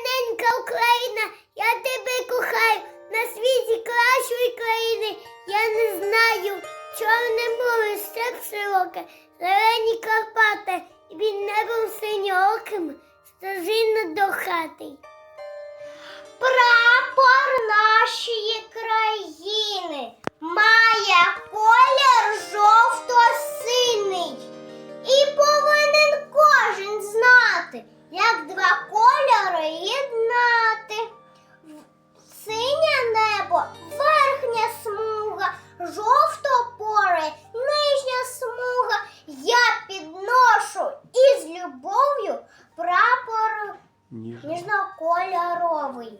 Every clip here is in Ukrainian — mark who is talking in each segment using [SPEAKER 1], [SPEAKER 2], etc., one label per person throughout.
[SPEAKER 1] Маленька Україна, я тебе кохаю. На світі кращої країни я не знаю. Чорне море, степ широке, зелені Карпати, і під небом синьоким стежина до хати. Прапор нашої країни має колір жовто-синій. І повинен кожен знати, як два прапор ніжнокольоровий.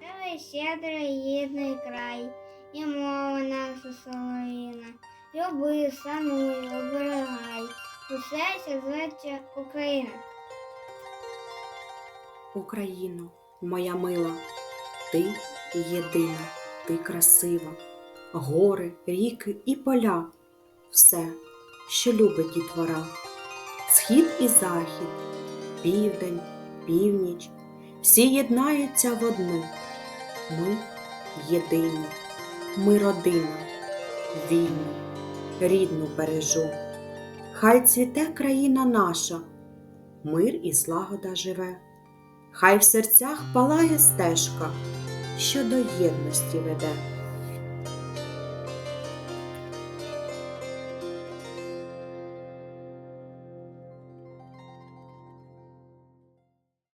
[SPEAKER 2] Це щедрий гідний край, і мова наша солов'їна. Люби, сануй, оберігай, усе що зветься Україна.
[SPEAKER 3] Україно, моя мила, ти єдина, ти красива, гори, ріки і поля, все, що любить дітвора, схід і захід, південь, північ, всі єднаються в одну. Ми єдині, ми родина, вільну, рідну бережу. Хай цвіте країна наша, мир і злагода живе. Хай в серцях палає стежка, що до єдності веде.